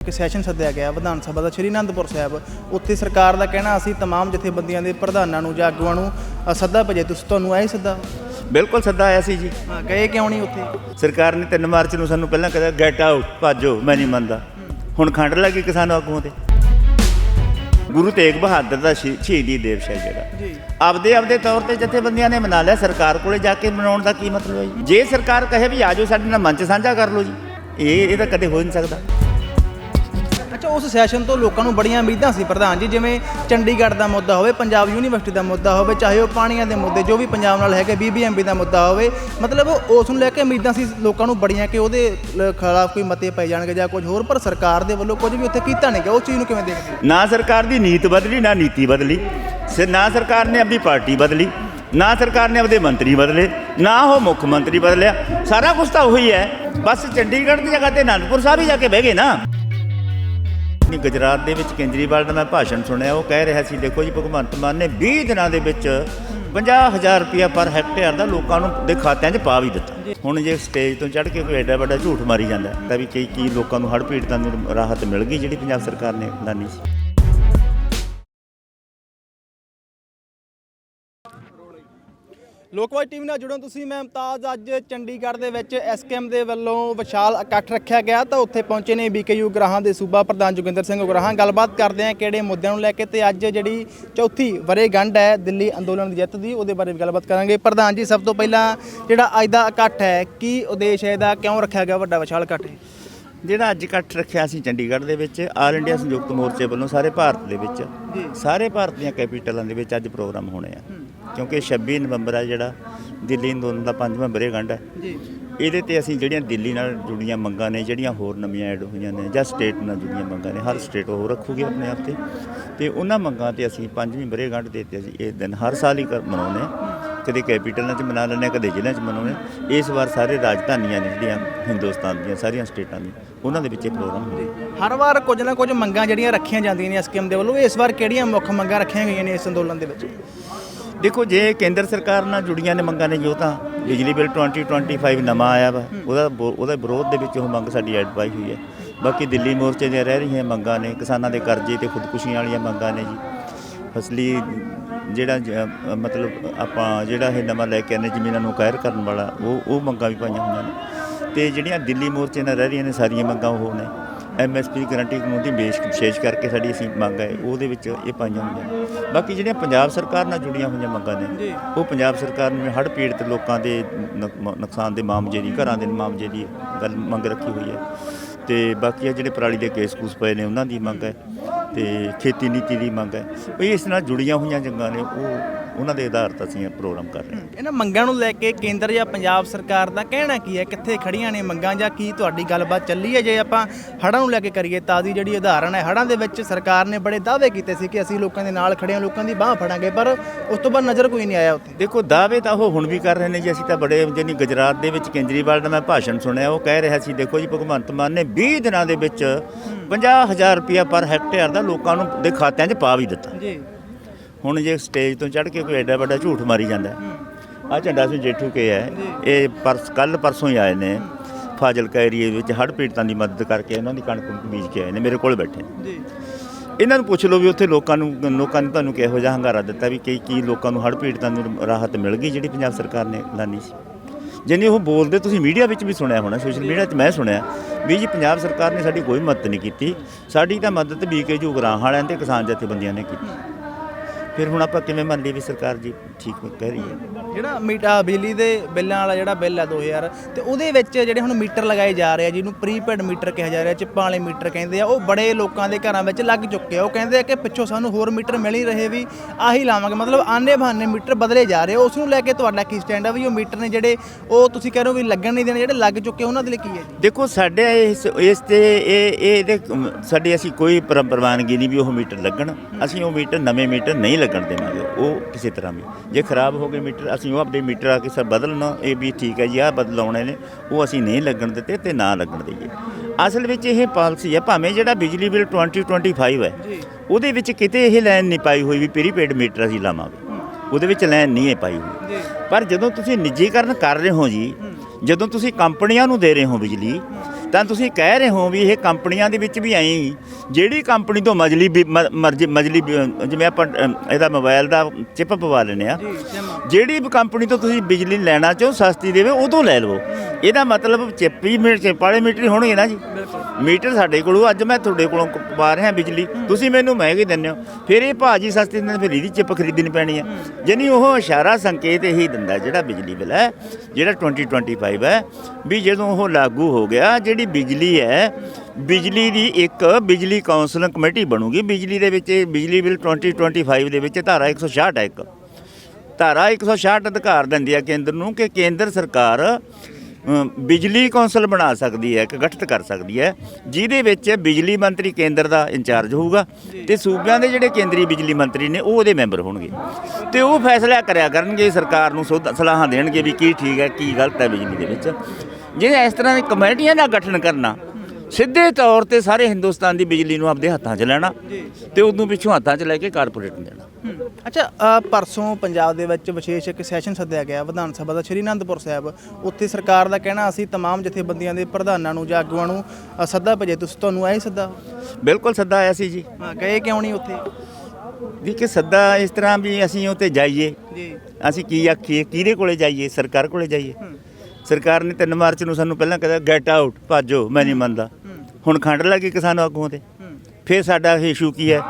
ਕਿ ਸੈਸ਼ਨ ਸੱਦਿਆ ਗਿਆ ਵਿਧਾਨ ਸਭਾ ਦਾ ਸ਼੍ਰੀ ਅਨੰਦਪੁਰ ਸਾਹਿਬ ਉੱਥੇ ਸਰਕਾਰ ਦਾ ਕਹਿਣਾ ਅਸੀਂ तमाम ਜਥੇਬੰਦੀਆਂ ਦੇ ਪ੍ਰਧਾਨਾਂ ਨੂੰ ਜਾਂ ਆਗੂਆਂ ਨੂੰ ਅ, ਸੱਦਾ ਭੇਜੇ ਤੁਸੀਂ ਤੁਹਾਨੂੰ ਆਏ ਸੱਦਾ ਬਿਲਕੁਲ ਸੱਦਾ ਆਇਆ ਸੀ ਜੀ ਹਾਂ, ਗਏ ਕਿਉਂ ਨਹੀਂ ਉੱਥੇ ਸਰਕਾਰ ਨੇ 3 ਮਾਰਚ ਨੂੰ ਸਾਨੂੰ ਪਹਿਲਾਂ ਕਹਿੰਦਾ ਗੈਟ ਆਊਟ ਭਾਜੋ ਮੈਂ ਨਹੀਂ ਮੰਨਦਾ ਹੁਣ ਖੰਡ ਲੱਗੀ ਕਿਸਾਨ ਆਗੂਆਂ ਤੇ ਗੁਰੂ ਤੇਗ ਬਹਾਦਰ ਦਾ ਸ਼ਹੀ- ਸ਼ਹੀਦੀ ਦਿਵਸ ਹੈ ਜਿਹੜਾ ਜੀ ਆਪਦੇ ਆਪਦੇ ਤੌਰ ਤੇ ਜਥੇਬੰਦੀਆਂ ਨੇ ਮਨਾ ਲਿਆ ਸਰਕਾਰ ਕੋਲੇ ਜਾ ਕੇ ਮਨਾਉਣ ਦਾ ਕੀ ਮਤਲਬ ਹੈ ਜੀ ਜੇ ਸਰਕਾਰ ਕਹੇ ਵੀ ਆਜੋ ਸਾਡੇ ਨਾਲ ਮੰਚ ਸਾਂਝਾ ਕਰ ਲਓ ਜੀ ਇਹ ਇਹ ਤਾਂ ਕਦੇ ਹੋ ਨਹੀਂ ਸਕਦਾ ਅੱਛਾ ਉਸ ਸੈਸ਼ਨ ਤੋਂ ਲੋਕਾਂ ਨੂੰ ਬੜੀਆਂ ਉਮੀਦਾਂ ਸੀ ਪ੍ਰਧਾਨ ਜੀ, ਜਿਵੇਂ ਚੰਡੀਗੜ੍ਹ ਦਾ ਮੁੱਦਾ ਹੋਵੇ, ਪੰਜਾਬ ਯੂਨੀਵਰਸਿਟੀ ਦਾ ਮੁੱਦਾ ਹੋਵੇ, ਚਾਹੇ ਉਹ ਪਾਣੀਆਂ ਦੇ ਮੁੱਦੇ, ਜੋ ਵੀ ਪੰਜਾਬ ਨਾਲ ਹੈਗੇ ਬੀਬੀਐਮਬੀ ਦਾ ਮੁੱਦਾ ਹੋਵੇ, ਮਤਲਬ ਉਸ ਨੂੰ ਲੈ ਕੇ ਉਮੀਦਾਂ ਸੀ ਲੋਕਾਂ ਨੂੰ ਬੜੀਆਂ ਕਿ ਉਹਦੇ ਖਿਲਾਫ ਕੋਈ ਮਤੇ ਪੈ ਜਾਣਗੇ ਜਾਂ ਕੁਝ ਹੋਰ, ਪਰ ਸਰਕਾਰ ਦੇ ਵੱਲੋਂ ਕੁਝ ਵੀ ਉੱਥੇ ਕੀਤਾ ਨਹੀਂ ਗਿਆ, ਉਸ ਚੀਜ਼ ਨੂੰ ਕਿਵੇਂ ਦੇਖਦੇ ਨਾ ਸਰਕਾਰ ਦੀ ਨੀਤ ਬਦਲੀ, ਨਾ ਨੀਤੀ ਬਦਲੀ। ਸੇ, ਨਾ ਸਰਕਾਰ ਨੇ ਆਪਣੀ ਪਾਰਟੀ ਬਦਲੀ, ਨਾ ਸਰਕਾਰ ਨੇ ਆਪਦੇ ਮੰਤਰੀ ਬਦਲੇ, ਨਾ ਉਹ ਮੁੱਖ ਮੰਤਰੀ ਬਦਲਿਆ। ਸਾਰਾ ਕੁਝ ਤਾਂ ਉਹੀ ਹੈ। ਬਸ ਚੰਡੀਗੜ੍ਹ ਦੀ ਜਗ੍ਹਾ ਤੇ ਅਨੰਦਪੁਰ ਸਾਹਿਬ ਹੀ ਜਾ ਕੇ ਬਹਿ ਗਏ ਨਾ। ਨਹੀਂ ਗੁਜਰਾਤ ਦੇ ਵਿੱਚ ਕੇਜਰੀਵਾਲ ਦਾ ਮੈਂ ਭਾਸ਼ਣ ਸੁਣਿਆ, ਉਹ ਕਹਿ ਰਿਹਾ ਸੀ, ਦੇਖੋ ਜੀ, ਭਗਵੰਤ ਮਾਨ ਨੇ 20 ਦਿਨਾਂ ਦੇ ਵਿੱਚ 50000 ਰੁਪਇਆ ਪਰ ਹੈਕਟੇਅਰ ਦਾ ਲੋਕਾਂ ਨੂੰ ਦੇ ਖਾਤਿਆਂ 'ਚ ਪਾ ਵੀ ਦਿੱਤਾ। ਹੁਣ ਜੇ ਸਟੇਜ ਤੋਂ ਚੜ੍ਹ ਕੇ ਕੋਈ ਐਡਾ ਵੱਡਾ ਝੂਠ ਮਾਰੀ ਜਾਂਦਾ, ਤਾਂ ਵੀ ਕਈ ਕੀ ਲੋਕਾਂ ਨੂੰ ਹੜ੍ਹ ਪੀੜਤਾਂ ਨੂੰ ਰਾਹਤ ਮਿਲ ਗਈ ਜਿਹੜੀ ਪੰਜਾਬ ਸਰਕਾਰ ਨੇ ਦਾਨੀ ਸੀ? ਲੋਕਵਾਈ ਟੀਵੀ ਨਾਲ ਜੁੜੋ ਤੁਸੀਂ ਮੈਂ ਮੁਮਤਾਜ਼। ਅੱਜ ਚੰਡੀਗੜ੍ਹ ਦੇ ਵਿੱਚ ਐਸਕੇਐਮ ਦੇ ਵੱਲੋਂ ਵਿਸ਼ਾਲ ਇਕੱਠ ਰੱਖਿਆ ਗਿਆ ਤਾਂ ਉੱਥੇ ਪਹੁੰਚੇ ਨੇ ਬੀਕੇਯੂ ਗ੍ਰਾਹਾਂ ਦੇ ਸੂਬਾ ਪ੍ਰਧਾਨ ਜੋਗਿੰਦਰ ਸਿੰਘ ਉਗਰਾਹਾਂ ਗੱਲਬਾਤ ਕਰਦੇ ਆ ਕਿਹੜੇ ਮੁੱਦਿਆਂ ਨੂੰ ਲੈ ਕੇ ਤੇ ਅੱਜ ਜਿਹੜੀ ਚੌਥੀ ਵਰੇਗੰਢ ਹੈ ਦਿੱਲੀ ਅੰਦੋਲਨ ਦੀ ਜਿੱਤ ਦੀ ਉਹਦੇ ਬਾਰੇ ਵੀ ਗੱਲਬਾਤ ਕਰਾਂਗੇ। ਪ੍ਰਧਾਨ ਜੀ ਸਭ ਤੋਂ ਪਹਿਲਾਂ ਜਿਹੜਾ ਅੱਜ ਦਾ ਇਕੱਠ ਹੈ ਕੀ ਉਦੇਸ਼ ਹੈ ਇਹਦਾ? ਕਿਉਂ ਰੱਖਿਆ ਗਿਆ ਵੱਡਾ ਵਿਸ਼ਾਲ ਇਕੱਠ ਜਿਹੜਾ ਅੱਜ ਇਕੱਠ ਰੱਖਿਆ ਸੀ ਚੰਡੀਗੜ੍ਹ ਦੇ ਵਿੱਚ ਆਲ ਇੰਡੀਆ ਸੰਯੁਕਤ ਮੋਰਚੇ ਵੱਲੋਂ ਸਾਰੇ ਭਾਰਤ ਦੇ ਵਿੱਚ ਸਾਰੇ ਭਾਰਤ ਦੀਆਂ ਕੈਪੀਟਲਾਂ ਦੇ ਵਿੱਚ ਅੱਜ ਪ੍ਰੋਗਰਾਮ ਹੋਣੇ ਆ। ਕਿਉਂਕਿ 26 ਨਵੰਬਰ ਆ ਜਿਹੜਾ ਦਿੱਲੀ ਅੰਦੋਲਨ ਦਾ ਪੰਜਵਾਂ ਬਰੇਗੰਢ ਹੈ ਜੀ। ਇਹਦੇ ਤੇ ਅਸੀਂ ਜਿਹੜੀਆਂ ਦਿੱਲੀ ਨਾਲ ਜੁੜੀਆਂ ਮੰਗਾਂ ਨੇ ਜਿਹੜੀਆਂ ਹੋਰ ਨਵੀਆਂ ਐਡ ਹੋਈਆਂ ਨੇ ਜਾਂ ਸਟੇਟ ਨਾਲ ਜੁੜੀਆਂ ਮੰਗਾਂ ਨੇ ਹਰ ਸਟੇਟ ਉਹ ਰੱਖੂਗੀ ਆਪਣੇ ਆਪ ਤੇ। ਤੇ ਉਹਨਾਂ ਮੰਗਾਂ ਤੇ ਅਸੀਂ ਪੰਜਵੀਂ ਬਰੇਗੰਢ ਦੇ ਤੇ ਅਸੀਂ ਇਹ ਦਿਨ ਹਰ ਸਾਲ ਹੀ ਮਨਾਉਂਦੇ ਕਦੇ ਕੈਪੀਟਲਾਂ 'ਚ ਮਨਾ ਲੈਂਦੇ ਕਦੇ ਜ਼ਿਲ੍ਹਿਆਂ 'ਚ ਮਨਾਉਂਦੇ। ਇਸ ਵਾਰ ਸਾਰੇ ਰਾਜਧਾਨੀਆਂ ਨੇ ਜਿਹੜੀਆਂ ਹਿੰਦੁਸਤਾਨ ਦੀਆਂ ਸਾਰੀਆਂ ਸਟੇਟਾਂ ਦੀਆਂ ਉਹਨਾਂ ਦੇ ਵਿੱਚ ਇਹ ਪ੍ਰੋਗਰਾਮ ਹੋਵੇ ਹਰ ਵਾਰ ਕੁਝ ਨਾ ਕੁਝ ਮੰਗਾਂ ਜਿਹੜੀਆਂ ਰੱਖੀਆਂ ਜਾਂਦੀਆਂ ਨੇ ਐਸਕੇਐਮ ਦੇ ਵੱਲੋਂ ਇਸ ਵਾਰ ਕਿਹੜੀਆਂ ਮੁੱਖ ਮੰਗਾਂ ਰੱਖੀਆਂ ਗਈਆਂ ਨੇ ਇਸ ਅੰਦੋਲਨ ਦੇ ਵਿੱਚ? ਦੇਖੋ ਜੇ ਕੇਂਦਰ ਸਰਕਾਰ ਨਾਲ ਜੁੜੀਆਂ ਨੇ ਮੰਗਾਂ ਨੇ ਜੋ ਤਾਂ ਬਿਜਲੀ ਬਿੱਲ 2025 ਨਵਾਂ ਆਇਆ ਵਾ ਉਹਦਾ ਉਹਦੇ ਵਿਰੋਧ ਦੇ ਵਿੱਚ ਉਹ ਮੰਗ ਸਾਡੀ ਐਡ ਪਾਈ ਹੋਈ ਹੈ। ਬਾਕੀ ਦਿੱਲੀ ਮੋਰਚੇ ਦੀਆਂ ਰਹਿ ਰਹੀਆਂ ਮੰਗਾਂ ਨੇ ਕਿਸਾਨਾਂ ਦੇ ਕਰਜ਼ੇ ਤੇ ਖੁਦਕੁਸ਼ੀਆਂ ਵਾਲੀਆਂ ਮੰਗਾਂ ਨੇ ਜੀ। ਫਸਲੀ ਜਿਹੜਾ ਮਤਲਬ ਆਪਾਂ ਜਿਹੜਾ ਇਹ ਨਵਾਂ ਲੈ ਕੇ ਆਨੇ ਜ਼ਮੀਨਾਂ ਨੂੰ ਕਾਇਰ ਕਰਨ ਵਾਲਾ ਉਹ ਉਹ ਮੰਗਾਂ ਵੀ ਪਾਈਆਂ ਹੋਈਆਂ ਨੇ। ਤੇ ਜਿਹੜੀਆਂ ਦਿੱਲੀ ਮੋਰਚੇ ਨਾਲ ਰਹਿ ਰਹੀਆਂ ਨੇ ਸਾਰੀਆਂ ਮੰਗਾਂ ਉਹ ਨੇ। ਐਮਐਸਪੀ ਗਰੰਟੀ ਕਾਨੂੰਨ ਦੀ ਬੇਸ ਵਿਸ਼ੇਸ਼ ਕਰਕੇ ਸਾਡੀ ਅਸੀਂ ਮੰਗ ਹੈ ਉਹਦੇ ਵਿੱਚ ਇਹ ਪਾਈਆਂ ਹੋਈਆਂ ਨੇ। ਬਾਕੀ ਜਿਹੜੀਆਂ ਪੰਜਾਬ ਸਰਕਾਰ ਨਾਲ ਜੁੜੀਆਂ ਹੋਈਆਂ ਮੰਗਾਂ ਨੇ ਉਹ ਪੰਜਾਬ ਸਰਕਾਰ ਨੇ ਹੜ੍ਹ ਪੀੜਤ ਲੋਕਾਂ ਦੇ ਨੁਕਸਾਨ ਦੇ ਮਾਮਲੇ ਦੀ ਘਰਾਂ ਦੇ ਮਾਮਲੇ ਦੀ ਗੱਲ ਮੰਗ ਰੱਖੀ ਹੋਈ ਹੈ। ਤੇ ਬਾਕੀ ਆ ਜਿਹੜੇ ਪਰਾਲੀ ਦੇ ਕੇਸ ਕੂਸ ਪਏ ਨੇ ਉਹਨਾਂ ਦੀ ਮੰਗ ਹੈ ਤੇ ਖੇਤੀ ਨੀਤੀ ਦੀ ਮੰਗ ਹੈ। ਇਸ ਨਾਲ ਜੁੜੀਆਂ ਹੋਈਆਂ ਜੰਗਾਂ ਨੇ ਉਹ ਉਹਨਾਂ ਦੇ ਆਧਾਰ ਤੇ ਅਸੀਂ ਇਹ ਪ੍ਰੋਗਰਾਮ ਕਰ ਰਹੇ ਹਾਂ। ਇਹਨਾਂ ਮੰਗਾਂ ਨੂੰ ਲੈ ਕੇ ਕੇਂਦਰ ਜਾਂ ਪੰਜਾਬ ਸਰਕਾਰ ਦਾ ਕਹਿਣਾ ਕੀ ਹੈ? ਕਿੱਥੇ ਖੜੀਆਂ ਨੇ ਮੰਗਾਂ ਜਾਂ ਕੀ ਤੁਹਾਡੀ ਗੱਲਬਾਤ ਚੱਲੀ ਹੈ? ਜੇ ਆਪਾਂ ਹੜ੍ਹਾਂ ਨੂੰ ਲੈ ਕੇ ਕਰੀਏ ਤਾਜ਼ੀ ਜਿਹੜੀ ਉਦਾਹਰਣ ਹੈ ਹੜ੍ਹਾਂ ਦੇ ਵਿੱਚ ਸਰਕਾਰ ਨੇ ਬੜੇ ਦਾਅਵੇ ਕੀਤੇ ਸੀ ਕਿ ਅਸੀਂ ਲੋਕਾਂ ਦੇ ਨਾਲ ਖੜੇ ਹਾਂ ਲੋਕਾਂ ਦੀ ਬਾਹ ਫੜਾਂਗੇ ਪਰ ਉਸ ਤੋਂ ਬਾਅਦ ਨਜ਼ਰ ਕੋਈ ਨਹੀਂ ਆਇਆ ਉੱਥੇ। ਦੇਖੋ ਦਾਅਵੇ ਤਾਂ ਉਹ ਹੁਣ ਵੀ ਕਰ ਰਹੇ ਨੇ ਜੀ। ਅਸੀਂ ਤਾਂ ਬੜੇ ਜਿਹਨੀ ਗੁਜਰਾਤ ਦੇ ਵਿੱਚ ਕੇਜਰੀਵਾਲ ਦਾ ਮੈਂ ਭਾਸ਼ਣ ਸੁਣਿਆ ਉਹ ਕਹਿ ਰਿਹਾ ਸੀ ਦੇਖੋ ਜੀ ਭਗਵੰਤ ਮਾਨ ਨੇ 20 ਦਿਨਾਂ ਦੇ ਵਿੱਚ 50000 ਰੁਪਇਆ ਪਰ ਹੈਕਟੇਅਰ ਦਾ ਲੋਕਾਂ ਨੂੰ ਦੇ ਖਾਤਿਆਂ 'ਚ ਪਾ ਵੀ ਦਿੱਤਾ। ਜੀ। ਹੁਣ ਜੇ ਸਟੇਜ ਤੋਂ ਚੜ੍ਹ ਕੇ ਕੋਈ ਐਡਾ ਵੱਡਾ ਝੂਠ ਮਾਰੀ ਜਾਂਦਾ ਆ ਝੰਡਾ ਸਿੰਘ ਜੇਠੂ ਕੇ ਹੈ। ਇਹ ਪਰਸ ਕੱਲ ਪਰਸੋਂ ਹੀ ਆਏ ਨੇ। ਫਾਜ਼ਿਲਕਾ ਏਰੀਏ ਵਿੱਚ ਹੜ੍ਹ ਪੀੜਤਾਂ ਦੀ ਮਦਦ ਕਰਕੇ ਇਹਨਾਂ ਦੀ ਕਣਕ ਬੀਜ ਕੇ ਆਏ ਨੇ ਮੇਰੇ ਕੋਲ ਬੈਠੇ ਜੀ। ਇਹਨਾਂ ਨੂੰ ਪੁੱਛ ਲਓ ਵੀ ਉੱਥੇ ਲੋਕਾਂ ਨੂੰ ਲੋਕਾਂ ਨੇ ਤੁਹਾਨੂੰ ਕਿਹੋ ਜਿਹਾ ਹੰਗਾਰਾ ਦਿੱਤਾ ਵੀ ਕੀ ਕੀ ਲੋਕਾਂ ਨੂੰ ਹੜ੍ਹ ਪੀੜਤਾਂ ਨੂੰ ਰਾਹਤ ਮਿਲ ਗਈ ਜਿਹੜੀ ਪੰਜਾਬ ਸਰਕਾਰ ਨੇ ਲਾਨੀ ਸੀ? ਜਿੰਨੀ ਉਹ ਬੋਲਦੇ ਤੁਸੀਂ ਮੀਡੀਆ ਵਿੱਚ ਵੀ ਸੁਣਿਆ ਹੋਣਾ ਸੋਸ਼ਲ ਮੀਡੀਆ 'ਚ ਮੈਂ ਸੁਣਿਆ ਵੀ ਜੀ ਪੰਜਾਬ ਸਰਕਾਰ ਨੇ ਸਾਡੀ ਕੋਈ ਮਦਦ ਨਹੀਂ ਕੀਤੀ। ਸਾਡੀ ਤਾਂ ਮਦਦ ਬੀਕੇ ਜੂ ਗਰਾਂ ਵਾਲਿਆਂ ਤੇ ਕਿਸਾਨ ਜਥੇਬੰਦੀਆਂ ਨੇ ਕੀਤੀ। ਫਿਰ ਹੁਣ ਆਪਾਂ ਕਿਵੇਂ ਮੰਨ ਲਈਏ ਵੀ ਸਰਕਾਰ ਜੀ ਠੀਕ ਕਹਿ ਰਹੀ ਹੈ? ਜਿਹੜਾ ਮੀਟਾ ਬਿਜਲੀ ਦੇ ਬਿੱਲਾਂ ਵਾਲਾ ਜਿਹੜਾ ਬਿੱਲ ਹੈ 2000 ਤੇ ਉਹਦੇ ਵਿੱਚ ਜਿਹੜੇ ਹੁਣ ਮੀਟਰ ਲਗਾਏ ਜਾ ਰਹੇ ਆ ਜਿਹਨੂੰ ਪ੍ਰੀਪੇਡ ਮੀਟਰ ਕਿਹਾ ਜਾ ਰਿਹਾ ਚਿੱਪਾਂ ਵਾਲੇ ਮੀਟਰ ਕਹਿੰਦੇ ਆ ਉਹ ਬੜੇ ਲੋਕਾਂ ਦੇ ਘਰਾਂ ਵਿੱਚ ਲੱਗ ਚੁੱਕੇ ਆ। ਉਹ ਕਹਿੰਦੇ ਆ ਕਿ ਪਿੱਛੋਂ ਸਾਨੂੰ ਹੋਰ ਮੀਟਰ ਮਿਲ ਹੀ ਰਹੇ ਵੀ ਆਹੀ ਲਾਵਾਂਗੇ। ਮਤਲਬ ਆਨੇ ਬਹਾਨੇ ਮੀਟਰ ਬਦਲੇ ਜਾ ਰਹੇ ਆ। ਉਸ ਨੂੰ ਲੈ ਕੇ ਤੁਹਾਡਾ ਕੀ ਸਟੈਂਡ ਆ ਵੀ ਉਹ ਮੀਟਰ ਨੇ ਜਿਹੜੇ ਉਹ ਤੁਸੀਂ ਕਹਿ ਰਹੇ ਹੋ ਵੀ ਲੱਗਣ ਨਹੀਂ ਦੇਣੇ ਜਿਹੜੇ ਲੱਗ ਚੁੱਕੇ ਉਹਨਾਂ ਦੇ ਲਈ ਕੀ ਹੈ ਜੀ? ਦੇਖੋ ਸਾਡੇ ਇਸ ਇਸ ਤੇ ਇਹ ਇਹ ਇਹਦੇ ਸਾਡੀ ਅਸੀਂ ਕੋਈ ਪਰ- ਪ੍ਰਵਾਨਗੀ ਨਹੀਂ ਵੀ ਉਹ ਮੀਟਰ ਲੱਗਣ। ਅਸੀਂ ਉਹ ਮੀਟਰ ਨਵੇਂ ਮੀਟਰ ਨਹੀਂ ਲੱਗਣ ਦੇਵਾਂਗੇ ਉਹ ਕਿਸੇ ਤਰ੍ਹਾਂ ਵੀ। ਜੇ ਖਰਾਬ ਹੋ ਗਏ ਮੀਟਰ ਅਸੀਂ ਉਹ ਆਪਣੇ ਮੀਟਰ ਆ ਕੇ ਸਭ ਬਦਲਣਾ ਇਹ ਵੀ ਠੀਕ ਹੈ ਜੀ ਆਹ ਬਦਲਾਉਣੇ ਨੇ ਉਹ ਅਸੀਂ ਨਹੀਂ ਲੱਗਣ ਦਿੱਤੇ ਤੇ ਨਾ ਲੱਗਣ ਦਈਏ। ਅਸਲ ਵਿੱਚ ਇਹ ਪਾਲਿਸੀ ਹੈ ਭਾਵੇਂ ਜਿਹੜਾ ਬਿਜਲੀ ਬਿੱਲ 2025 ਹੈ ਜੀ। ਉਹਦੇ ਵਿੱਚ ਕਿਤੇ ਇਹ ਲਾਈਨ ਨਹੀਂ ਪਾਈ ਹੋਈ ਵੀ ਪ੍ਰੀਪੇਡ ਮੀਟਰ ਅਸੀਂ ਲਾਵਾਂਗੇ। ਉਹਦੇ ਵਿੱਚ ਲਾਈਨ ਨਹੀਂ ਹੈ ਪਾਈ ਹੋਈ। ਪਰ ਜਦੋਂ ਤੁਸੀਂ ਨਿੱਜੀਕਰਨ ਕਰ ਰਹੇ ਹੋ ਜੀ ਜਦੋਂ ਤੁਸੀਂ ਕੰਪਨੀਆਂ ਨੂੰ ਦੇ ਰਹੇ ਹੋ ਬਿਜਲੀ ਤਾਂ ਤੁਸੀਂ ਕਹਿ ਰਹੇ ਹੋ ਵੀ ਇਹ ਕੰਪਨੀਆਂ ਦੇ ਵਿੱਚ ਵੀ ਐਂ ਹੀ ਜਿਹੜੀ ਕੰਪਨੀ ਤੋਂ ਮਜਲੀ ਮਰਜ਼ੀ ਮਜਲੀ ਜਿਵੇਂ ਆਪਾਂ ਇਹਦਾ ਮੋਬਾਈਲ ਦਾ ਚਿਪ ਪਵਾ ਲੈਂਦੇ ਆ ਜਿਹੜੀ ਵੀ ਕੰਪਨੀ ਤੋਂ ਤੁਸੀਂ ਬਿਜਲੀ ਲੈਣਾ ਚਾਹੋ ਸਸਤੀ ਦੇਵੇ ਉਦੋਂ ਲੈ ਲਵੋ। ਇਹਦਾ ਮਤਲਬ ਚਿੱਪ ਹੀ ਚਿੱਪ ਵਾਲੇ ਮੀਟਰ ਹੀ ਹੋਣਗੇ ਨਾ ਜੀ। ਮੀਟਰ ਸਾਡੇ ਕੋਲੋਂ ਅੱਜ ਮੈਂ ਤੁਹਾਡੇ ਕੋਲੋਂ ਪਵਾ ਰਿਹਾ ਬਿਜਲੀ। ਤੁਸੀਂ ਮੈਨੂੰ ਮਹਿੰਗੀ ਦਿੰਦੇ ਹੋ। ਫਿਰ ਇਹ ਭਾਜੀ ਸਸਤੀ ਦਿੰਦੇ ਫਿਰ ਇਹਦੀ ਚਿੱਪ ਖਰੀਦਣੀ ਪੈਣੀ ਹੈ। ਜਾਨੀ ਉਹ ਇਸ਼ਾਰਾ ਸੰਕੇਤ ਇਹੀ ਦਿੰਦਾ ਜਿਹੜਾ ਬਿਜਲੀ ਬਿੱਲ ਹੈ ਜਿਹੜਾ 2025 ਹੈ ਵੀ ਜਦੋਂ ਉਹ ਲਾਗੂ ਹੋ ਗਿਆ ਜਿਹੜੀ ਬਿਜਲੀ ਹੈ, ਬਿਜਲੀ ਦੀ ਇੱਕ ਬਿਜਲੀ ਕੌਂਸਲ ਕਮੇਟੀ ਬਣੂਗੀ। ਬਿਜਲੀ ਦੇ ਵਿੱਚ ਇਹ ਬਿਜਲੀ ਬਿੱਲ 2025 ਦੇ ਵਿੱਚ ਧਾਰਾ 166 ਹੈ ਇੱਕ। ਧਾਰਾ 166 ਅਧਿਕਾਰ ਦਿੰਦੀ ਹੈ ਕੇਂਦਰ ਨੂੰ ਕਿ ਕੇਂਦਰ ਸਰਕਾਰ ਬਿਜਲੀ ਕੌਂਸਲ ਬਣਾ ਸਕਦੀ ਹੈ ਕਿ ਗਠਿਤ ਕਰ ਸਕਦੀ ਹੈ। ਜਿਹਦੇ ਵਿੱਚ ਬਿਜਲੀ ਮੰਤਰੀ ਕੇਂਦਰ ਦਾ ਇੰਚਾਰਜ ਹੋਊਗਾ ਤੇ ਸੂਬਿਆਂ ਦੇ ਜਿਹੜੇ ਕੇਂਦਰੀ ਬਿਜਲੀ ਮੰਤਰੀ ਨੇ, ਉਹ ਉਹਦੇ ਮੈਂਬਰ ਹੋਣਗੇ। ਤੇ ਉਹ ਫੈਸਲਾ ਕਰਿਆ ਕਰਨਗੇ, ਸਰਕਾਰ ਨੂੰ ਸੋਧ- ਸਲਾਹਾਂ ਦੇਣਗੇ ਵੀ ਕੀ ਠੀਕ ਹੈ, ਕੀ ਗਲਤ ਹੈ ਬਿਜਲੀ ਦੇ ਵਿੱਚ। ਜੇ ਇਸ ਤਰ੍ਹਾਂ ਦੀ ਕਮੇਟੀਆਂ ਦਾ ਗਠਨ ਕਰਨਾ ਸਿੱਧੇ ਤੌਰ ਤੇ ਸਾਰੇ ਹਿੰਦੁਸਤਾਨ ਦੀ ਬਿਜਲੀ ਨੂੰ ਆਪਦੇ ਹੱਥਾਂ 'ਚ ਲੈਣਾ ਤੇ ਉਦੋਂ ਪਿੱਛੋਂ ਹੱਥਾਂ 'ਚ ਲੈ ਕੇ ਕਾਰਪੋਰੇਟ ਨੂੰ ਦੇਣਾ ਹੂੰ। ਅੱਛਾ ਅ, ਪਰਸੋਂ ਪੰਜਾਬ ਦੇ ਵਿੱਚ ਵਿਸ਼ੇਸ਼ ਇੱਕ ਸੈਸ਼ਨ ਸੱਦਿਆ ਗਿਆ ਵਿਧਾਨ ਸਭਾ ਦਾ ਸ਼੍ਰੀ ਅਨੰਦਪੁਰ ਸਾਹਿਬ ਉੱਥੇ ਸਰਕਾਰ ਦਾ ਕਹਿਣਾ ਅਸੀਂ तमाम ਜਥੇਬੰਦੀਆਂ ਦੇ ਪ੍ਰਧਾਨਾਂ ਨੂੰ ਜਾਂ ਆਗੂਆਂ ਨੂੰ ਅ, ਸੱਦਾ ਭੇਜੇ ਤੁਸੀਂ ਤੁਹਾਨੂੰ ਆਏ ਸੱਦਾ ਬਿਲਕੁਲ ਸੱਦਾ ਆਇਆ ਸੀ ਜੀ ਹਾਂ, ਗਏ ਕਿਉਂ ਨਹੀਂ ਉੱਥੇ ਵੀ ਕਿ ਸੱਦਾ ਇਸ ਤਰ੍ਹਾਂ ਵੀ ਅਸੀਂ ਉਹ ਤੇ ਜਾਈਏ ਜੀ ਅਸੀਂ ਕੀ ਆਖੀਏ ਕਿਹਦੇ ਕੋਲੇ ਜਾਈਏ ਸਰਕਾਰ ਕੋਲੇ ਜਾਈਏ ਸਰਕਾਰ ਨੇ 3 ਮਾਰਚ ਨੂੰ ਸਾਨੂੰ ਪਹਿਲਾਂ ਕਹਿੰਦਾ ਗੈਟ ਆਊਟ ਭਾਜੋ ਮੈਂ ਨਹੀਂ ਮੰਨਦਾ। ਹੁਣ ਖੰਡ ਲੱਗੀ ਕਿਸਾਨ ਆਗੂਆਂ ਤੇ। ਫਿਰ ਸਾਡਾ ਇਸ਼ੂ ਕੀ ਹੈ?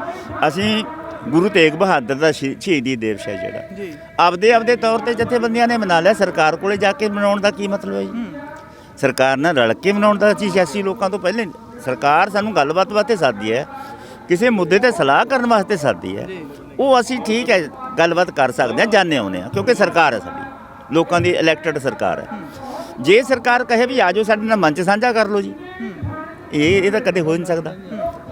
ਅਸੀਂ ਗੁਰੂ ਤੇਗ ਬਹਾਦਰ ਦਾ ਸ਼ਹੀ- ਸ਼ਹੀਦੀ ਦਿਵਸ ਹੈ ਜਿਹੜਾ। ਆਪਦੇ ਆਪਦੇ ਤੌਰ ਤੇ ਜਥੇਬੰਦੀਆਂ ਨੇ ਮਨਾ ਲਿਆ ਸਰਕਾਰ ਕੋਲੇ ਜਾ ਕੇ ਮਨਾਉਣ ਦਾ ਕੀ ਮਤਲਬ ਹੈ ਜੀ? ਸਰਕਾਰ ਨਾਲ ਰਲ ਕੇ ਮਨਾਉਣ ਦਾ ਚੀਜ਼ ਸਿਆਸੀ ਲੋਕਾਂ ਤੋਂ ਪਹਿਲੇ ਸਰਕਾਰ ਸਾਨੂੰ ਗੱਲਬਾਤ ਵਾਸਤੇ ਸਾਦੀ ਹੈ ਕਿਸੇ ਮੁੱਦੇ ਤੇ ਸਲਾਹ ਕਰਨ ਵਾਸਤੇ ਸਾਦੀ ਹੈ। ਉਹ ਅਸੀਂ ਠੀਕ ਹੈ ਗੱਲਬਾਤ ਕਰ ਸਕਦੇ ਹਾਂ ਜਾਣੇ ਆਉਨੇ ਆ ਕਿਉਂਕਿ ਸਰਕਾਰ ਹੈ ਸਾਡੀ। ਲੋਕਾਂ ਦੀ ਇਲੈਕਟਡ ਸਰਕਾਰ ਹੈ। ਜੇ ਸਰਕਾਰ ਕਹੇ ਵੀ ਆਜੋ ਸਾਡੇ ਨਾਲ ਮੰਚ ਸਾਂਝਾ ਕਰ ਲਓ ਜੀ। ਇਹ ਇਹ ਤਾਂ ਕਦੇ ਹੋ ਨਹੀਂ ਸਕਦਾ।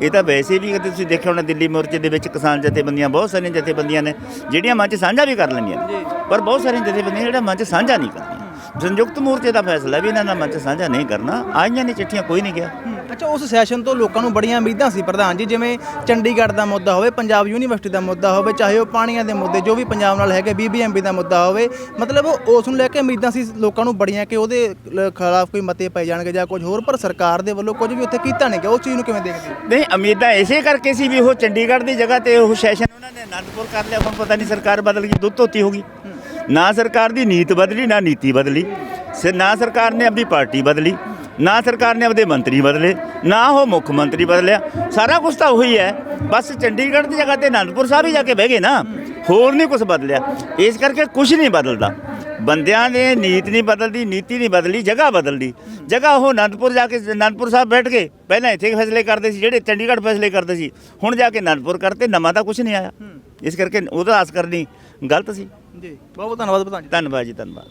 ਇਹ ਤਾਂ ਵੈਸੇ ਵੀ ਕਦੇ ਤੁਸੀਂ ਦੇਖਿਆ ਹੋਣਾ ਦਿੱਲੀ ਮੋਰਚੇ ਦੇ ਵਿੱਚ ਕਿਸਾਨ ਜਥੇਬੰਦੀਆਂ ਬਹੁਤ ਸਾਰੀਆਂ ਜਥੇਬੰਦੀਆਂ ਨੇ ਜਿਹੜੀਆਂ ਮੰਚ ਸਾਂਝਾ ਵੀ ਕਰ ਲੈਂਦੀਆਂ ਨੇ। ਪਰ ਬਹੁਤ ਸਾਰੀਆਂ ਜਥੇਬੰਦੀਆਂ ਜਿਹੜਾ ਮੰਚ ਸਾਂਝਾ ਨਹੀਂ ਕਰਦੀਆਂ। ਸੰਯੁਕਤ ਮੋਰਚੇ ਦਾ ਫੈਸਲਾ ਵੀ ਇਹਨਾਂ ਨਾਲ ਮੰਚ ਸਾਂਝਾ ਨਹੀਂ ਕਰਨਾ। ਆਈਆਂ ਨੇ ਚਿੱਠੀਆਂ ਕੋਈ ਨਹੀਂ ਗਿਆ। ਅੱਛਾ ਉਸ ਸੈਸ਼ਨ ਤੋਂ ਲੋਕਾਂ ਨੂੰ ਬੜੀਆਂ ਉਮੀਦਾਂ ਸੀ ਪ੍ਰਧਾਨ ਜੀ ਜਿਵੇਂ ਚੰਡੀਗੜ੍ਹ ਦਾ ਮੁੱਦਾ ਹੋਵੇ ਪੰਜਾਬ ਯੂਨੀਵਰਸਿਟੀ ਦਾ ਮੁੱਦਾ ਹੋਵੇ ਚਾਹੇ ਉਹ ਪਾਣੀਆਂ ਦੇ ਮੁੱਦੇ ਜੋ ਵੀ ਪੰਜਾਬ ਨਾਲ ਹੈਗੇ ਬੀਬੀਐਮਬੀ ਦਾ ਮੁੱਦਾ ਹੋਵੇ ਮਤਲਬ ਉਸ ਨੂੰ ਲੈ ਕੇ ਉਮੀਦਾਂ ਸੀ ਲੋਕਾਂ ਨੂੰ ਬੜੀਆਂ ਕਿ ਉਹਦੇ ਖਿਲਾਫ ਕੋਈ ਮਤੇ ਪੈ ਜਾਣਗੇ ਜਾਂ ਕੁਝ ਹੋਰ ਪਰ ਸਰਕਾਰ ਦੇ ਵੱਲੋਂ ਕੁਝ ਵੀ ਉੱਥੇ ਕੀਤਾ ਨਹੀਂ ਗਿਆ। ਉਸ ਚੀਜ਼ ਨੂੰ ਕਿਵੇਂ ਦੇਖਦੇ ਨਹੀਂ ਉਮੀਦਾਂ ਇਸੇ ਕਰਕੇ ਸੀ ਵੀ ਉਹ ਚੰਡੀਗੜ੍ਹ ਦੀ ਜਗ੍ਹਾ ਤੇ ਉਹ ਸੈਸ਼ਨ ਉਹਨਾਂ ਨੇ ਅਨੰਦਪੁਰ ਕਰ ਲਿਆ। ਹੁਣ ਪਤਾ ਨਹੀਂ ਸਰਕਾਰ ਬਦਲ ਗਈ ਦੁੱਧ ਧੋਤੀ ਹੋ। ਗਈ ਨਾ ਸਰਕਾਰ ਦੀ ਨੀਤ ਬਦਲੀ, ਨਾ ਨੀਤੀ ਬਦਲੀ। ਸਿਰ ਨਾ ਸਰਕਾਰ ਨੇ ਆਪਣੀ ਪਾਰਟੀ ਬਦਲੀ, ਨਾ ਸਰਕਾਰ ਨੇ ਆਪਦੇ ਮੰਤਰੀ ਬਦਲੇ, ਨਾ ਉਹ ਮੁੱਖ ਮੰਤਰੀ ਬਦਲਿਆ। ਸਾਰਾ ਕੁਝ ਤਾਂ ਉਹੀ ਹੈ। ਬਸ ਚੰਡੀਗੜ੍ਹ ਦੀ ਜਗ੍ਹਾ ਤੇ ਅਨੰਦਪੁਰ ਸਾਹਿਬ ਹੀ ਜਾ ਕੇ ਬਹਿ ਗਏ ਨਾ। ਹੋਰ ਨਹੀਂ ਕੁਝ ਬਦਲਿਆ। ਇਸ ਕਰਕੇ ਕੁਝ ਨਹੀਂ ਬਦਲਦਾ। ਬੰਦਿਆਂ ਨੇ ਨੀਤ ਨਹੀਂ ਬਦਲਦੀ, ਨੀਤੀ ਨਹੀਂ ਬਦਲੀ, ਜਗ੍ਹਾ ਬਦਲਦੀ। ਜਗ੍ਹਾ ਉਹ ਅਨੰਦਪੁਰ ਜਾ ਕੇ ਅਨੰਦਪੁਰ ਸਾਹਿਬ ਬੈਠ ਗਏ। ਪਹਿਲਾਂ ਇੱਥੇ ਫੈਸਲੇ ਕਰਦੇ ਸੀ, ਜਿਹੜੇ ਚੰਡੀਗੜ੍ਹ ਫੈਸਲੇ ਕਰਦੇ ਸੀ। ਹੁਣ ਜਾ ਕੇ ਅਨੰਦਪੁਰ ਕਰਤੇ, ਨਵਾਂ ਤਾਂ ਕੁਝ ਨਹੀਂ ਆਇਆ। ਇਸ ਕਰਕੇ ਉਹਦਾ ਆਸ ਕਰਨੀ ਗਲਤ ਸੀ। ਜੀ ਬਹੁਤ ਬਹੁਤ ਧੰਨਵਾਦ ਪ੍ਰਧਾਨ ਜੀ। ਧੰਨਵਾਦ ਜੀ ਧੰਨਵਾਦ।